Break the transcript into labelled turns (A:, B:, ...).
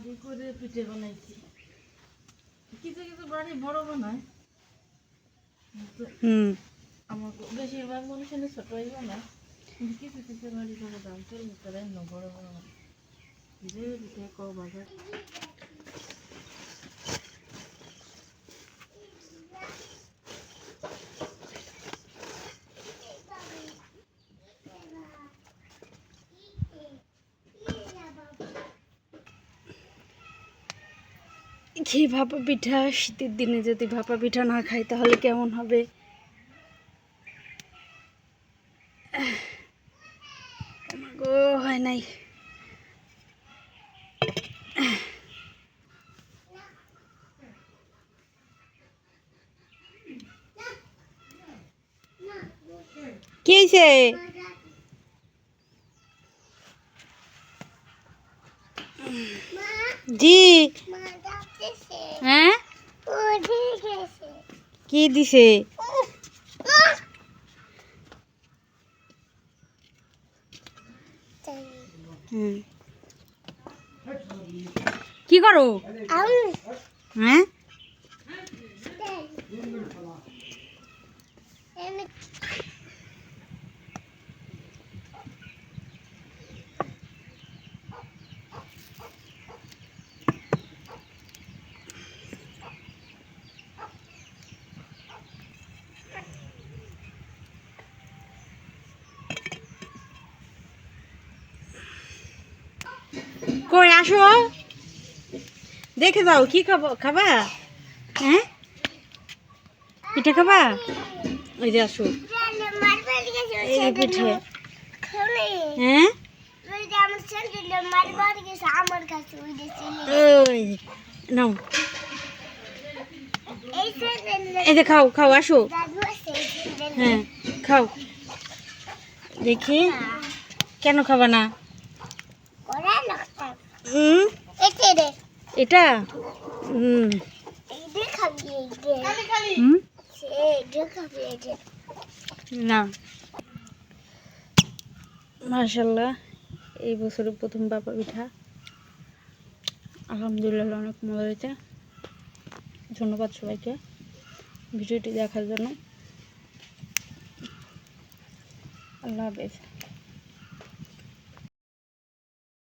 A: আগে করে পিঠে বানাইছি। কিছু কিছু বাড়ি বড় বানায়।
B: হুম।
A: আমার বেশিরভাগ মানুষের ছোটই বানায়। কিছু কিছু বাড়ি করে দাম চল্লিশ না বড় বড় বানায়। পিঠে পিঠে কো বাজার
B: ঘি ভাপা পিঠা, শীতের দিনে যদি ভাপা পিঠা না খাই তাহলে কেমন হবে? হয় নাই। কি হয়েছে জি। হ্যাঁ? কি দিছে? হুম। কি করো? হ্যাঁ? কই আসো। দেখে যাও, কি খাব, খাবা? হ্যাঁ? পিঠে খাবা? ওই যে আসো। এই পিঠে। হ্যাঁ? নাও। এই খাও খাও, আসো। হ্যাঁ খাও। দেখি। কেন খাবা না? এটা? হুম। না। মার্শাল্লাহ এই বছরের প্রথম বাবা পিঠা। আলহামদুলিল্লাহ অনেক মজা হয়েছে। ধন্যবাদ সবাইকে ভিডিওটি দেখার জন্য। আল্লাহ হাফেজ।